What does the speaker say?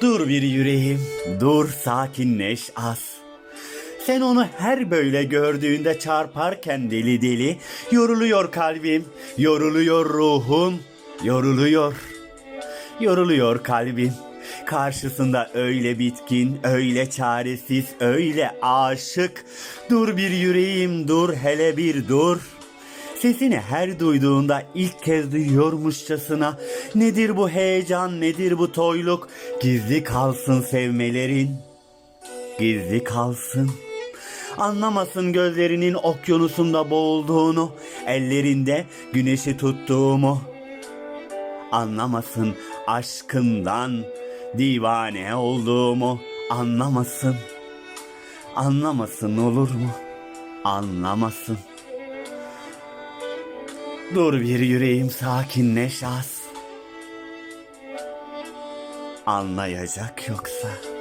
Dur bir yüreğim, dur sakinleş az. Sen onu her böyle gördüğünde çarparken deli deli yoruluyor kalbim, yoruluyor ruhum, yoruluyor. Yoruluyor kalbim. Karşısında öyle bitkin, öyle çaresiz, öyle aşık. Dur bir yüreğim, dur hele bir dur. Sesini her duyduğunda ilk kez duyuyormuşçasına nedir bu heyecan, nedir bu toyluk? Gizli kalsın sevmelerin, gizli kalsın. Anlamasın gözlerinin okyanusunda boğulduğunu, ellerinde güneşi tuttuğumu. Anlamasın aşkından divane olduğumu, anlamasın. Anlamasın olur mu? Anlamasın. Dur bir yüreğim sakinleş az. Anlayacak yoksa.